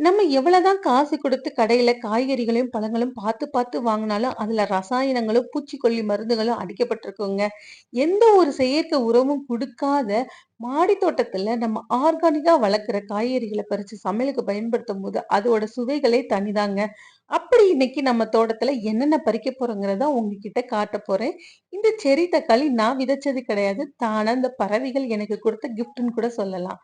நம்ம எவ்வளவுதான் காசு கொடுத்து கடையில காய்கறிகளையும் பழங்களும் பார்த்து பார்த்து வாங்கினாலும் அதுல ரசாயனங்களும் பூச்சிக்கொல்லி மருந்துகளும் அடிக்கப்பட்டிருக்குங்க. எந்த ஒரு செயற்கை உரமும் கொடுக்காத மாடி தோட்டத்துல நம்ம ஆர்கானிக்கா வளர்க்குற காய்கறிகளை பறிச்சு சமையலுக்கு பயன்படுத்தும் போது அதோட சுவைகளே தனிதாங்க. அப்படி இன்னைக்கு நம்ம தோட்டத்துல என்னென்ன பறிக்க போறோங்கிறத உங்ககிட்ட காட்ட போறேன். இந்த செரி தக்காளி நான் விதைச்சது கிடையாது. தானே அந்த பறவைகள் எனக்கு கொடுத்த கிஃப்ட்னு கூட சொல்லலாம்.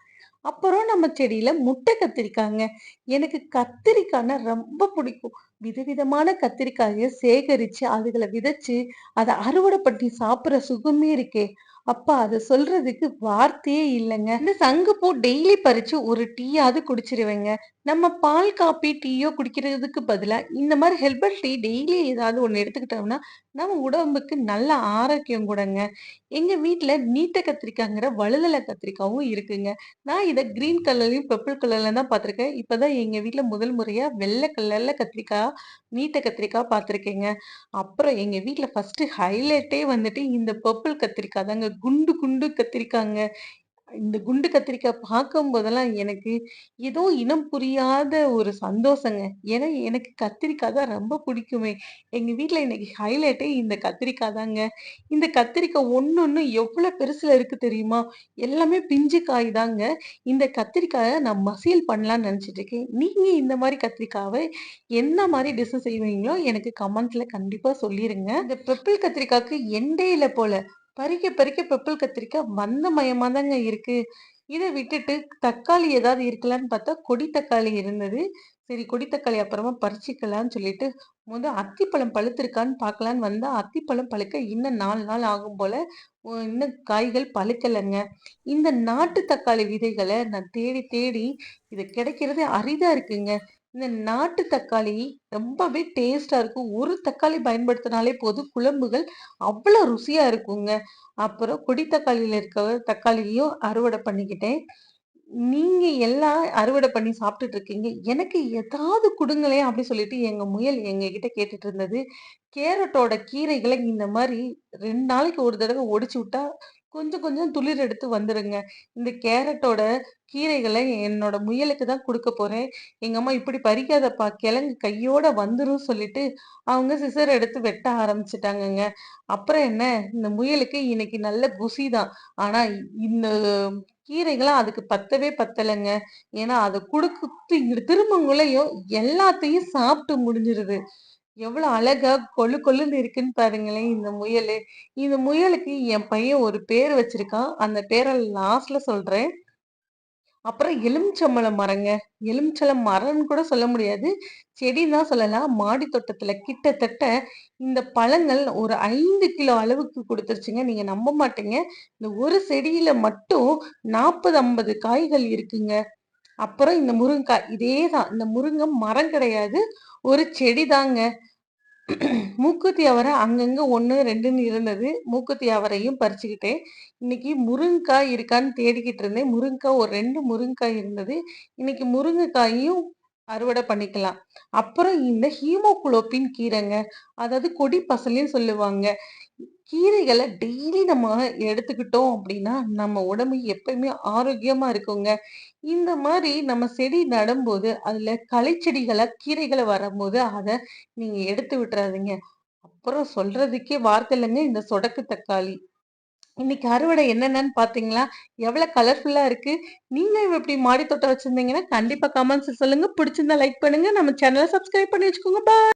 அப்புறம் நம்ம செடியில முட்டை கத்திரிக்காங்க. எனக்கு கத்திரிக்காய்னா ரொம்ப பிடிக்கும். விதவிதமான கத்திரிக்காயை சேகரிச்சு அதுகளை விதைச்சு அதை அறுவடை பண்ணி சாப்பிடுற சுகமே இருக்கே. அப்பா அதை சொல்றதுக்கு வார்த்தையே இல்லைங்க. இந்த சங்குப்பூ டெய்லி பறிச்சு ஒரு டீயாவது குடிச்சிருவேங்க. நம்ம பால் காப்பி டீயோ குடிக்கிறதுக்கு பதிலா இந்த மாதிரி ஹெர்பல் டீ டெய்லி ஏதாவது ஒன்று எடுத்துக்கிட்டோம்னா நம்ம உடம்புக்கு நல்ல ஆரோக்கியம் கூடங்க. எங்க வீட்டில் நீட்ட கத்திரிக்காய்ங்கிற வழுதலை கத்திரிக்காவும் இருக்குங்க. நான் இதை கிரீன் கலர்லயும் பர்பிள் கலர்ல தான் பார்த்துருக்கேன். இப்பதான் எங்க வீட்டில் முதல் முறையா வெள்ளை கலர்ல கத்திரிக்காய் நீட்ட கத்திரிக்காய் பார்த்துருக்கேங்க. அப்புறம் எங்க வீட்டில் ஃபர்ஸ்ட் ஹைலைட்டே வந்துட்டு இந்த பர்பிள் கத்திரிக்காய் தாங்க குண்டு குண்டு கத்திரிக்காங்க இந்த குண்டு கத்திரிக்காய் பார்க்கும் போதெல்லாம் எனக்கு ஏதோ இனம் புரியாத ஒரு சந்தோஷங்க. ஏன்னா, எனக்கு கத்திரிக்காய் தான் ரொம்ப பிடிக்குமே. எங்க வீட்டில் இன்னைக்கு ஹைலைட்டே இந்த கத்திரிக்காய் தாங்க. இந்த கத்திரிக்காய் ஒன்று ஒன்று எவ்வளோ பெருசுல இருக்கு தெரியுமா? எல்லாமே பிஞ்சு காய் தாங்க. இந்த கத்திரிக்காய நான் மசியல் பண்ணலான்னு நெனச்சுட்டு இருக்கேன். நீங்க இந்த மாதிரி கத்திரிக்காவை என்ன மாதிரி டிஷ்ஷு செய்வீங்களோ எனக்கு கமெண்ட்ல கண்டிப்பா சொல்லிருங்க. இந்த பெப்பிள் கத்திரிக்காய்க்கு எண்டே இல்லை போல. பறிக்க பறிக்க பெப்பிள் கத்திரிக்காய் வந்த மயமா தாங்க இருக்கு. இதை விட்டுட்டு தக்காளி ஏதாவது இருக்கலான்னு பார்த்தா, கொடி தக்காளி இருந்தது. சரி கொடி தக்காளி அப்புறமா பறிச்சுக்கலான்னு சொல்லிட்டு, முதல் அத்திப்பழம் பழுத்திருக்கான்னு பார்க்கலான்னு வந்தா, அத்திப்பழம் பழுக்க இன்னும் நாலு நாள் ஆகும் போல. இன்னும் காய்கள் பழுக்கலைங்க இந்த நாட்டு தக்காளி விதைகளை நான் தேடி தேடி இது கிடைக்கிறது அரிதா இருக்குங்க. இந்த நாட்டு தக்காளி ரொம்பவே டேஸ்டா இருக்கும். ஒரு தக்காளி பயன்படுத்தினாலே போதும், குழம்புகள் அவ்வளோ ருசியா இருக்குங்க. அப்புறம் கொடி தக்காளியில இருக்க தக்காளியையும் அறுவடை பண்ணிக்கிட்டேன். நீங்க எல்லாம் அறுவடை பண்ணி சாப்பிட்டுட்டு இருக்கீங்க. எனக்கு ஏதாவது கொடுங்களேன் அப்படி சொல்லிட்டு எங்க முயல் எங்ககிட்ட கேட்டுட்டு இருந்தது. கேரட்டோட கீரைகளை இந்த மாதிரி ரெண்டு நாளைக்கு ஒரு தடவை ஒடிச்சு விட்டா, கொஞ்சம் கொஞ்சம் துளிர் எடுத்து வந்துடுங்க இந்த கேரட்டோட கீரைகளை என்னோட முயலுக்கு தான் கொடுக்க போறேன். எங்க அம்மா "இப்படி பறிக்காதப்பா, கிழங்கு கையோட வந்துரும்" சொல்லிட்டு, அவங்க சிசர் எடுத்து வெட்ட ஆரம்பிச்சிட்டாங்கங்க அப்புறம் என்ன, இந்த முயலுக்கு இன்னைக்கு நல்ல குசி தான். ஆனா இந்த கீரைகள்லாம் அதுக்கு பத்தவே பத்தலைங்க ஏன்னா அதை குடுத்து திரும்பங்களையும் எல்லாத்தையும் சாப்பிட்டு முடிஞ்சிருது. எவ்வளோ அழகா கொழு கொழுன்னு இருக்குன்னு பாருங்களேன் இந்த முயலு. இந்த முயலுக்கு என் பையன் ஒரு பேர் வச்சிருக்கான். அந்த பேரை லாஸ்ட்ல சொல்றேன். அப்புறம் எலுமிச்சம்பழம் மரங்க. எலுமிச்சம்பழம் மரம்னு கூட சொல்ல முடியாது. செடின்னு தான் சொல்லலாம். மாடி தோட்டத்துல கிட்டத்தட்ட இந்த பழங்கள் ஒரு ஐந்து கிலோ அளவுக்கு கொடுத்துருச்சுங்க நீங்க நம்ப மாட்டீங்க. இந்த ஒரு செடியில மட்டும் 40, 50 காய்கள் இருக்குங்க. அப்புறம் இந்த முருங்கைக்காய் இதே தான். இந்த முருங்கை மரம் கிடையாது. ஒரு செடி தாங்க. மூக்குத்தி அவரை அங்கங்க 1, 2ன்னு இருந்தது. மூக்குத்தி அவரையும் பறிச்சுக்கிட்டேன். இன்னைக்கு முருங்கைக்காய் இருக்கான்னு தேடிக்கிட்டு இருந்தேன். முருங்கைக்காய் ஒரு ரெண்டு முருங்கைக்காய் இருந்தது. இன்னைக்கு முருங்கைக்காயும் அறுவடை பண்ணிக்கலாம். அப்புறம் இந்த ஹீமோகுளோபின் கீரைங்க. அதாவது கொடி பசலின்னு சொல்லுவாங்க. கீரைகளை டெய்லி நம்ம எடுத்துக்கிட்டோம் அப்படின்னா, நம்ம உடம்பு எப்பயுமே ஆரோக்கியமா இருக்குங்க. இந்த மாதிரி நம்ம செடி நடும்போது, அதுல களைச்செடிகளா கீரைகளை வரும்போது, அதை நீங்க எடுத்து விட்டுறாதீங்க. அப்புறம் சொல்றதுக்கே வார்த்தை இல்லைங்க இந்த சொடக்கு தக்காளி. இன்னைக்கு அறுவடை என்னென்னு பார்த்தீங்களா? எவ்வளோ கலர்ஃபுல்லா இருக்கு. நீங்களும் இப்படி மாடி தோட்டம் வச்சிருந்தீங்கன்னா, கண்டிப்பா கமெண்ட்ஸ் சொல்லுங்க. பிடிச்சிருந்தா லைக் பண்ணுங்க. நம்ம சேனலை சப்ஸ்கிரைப் பண்ணி வச்சுக்கோங்க. பாய்.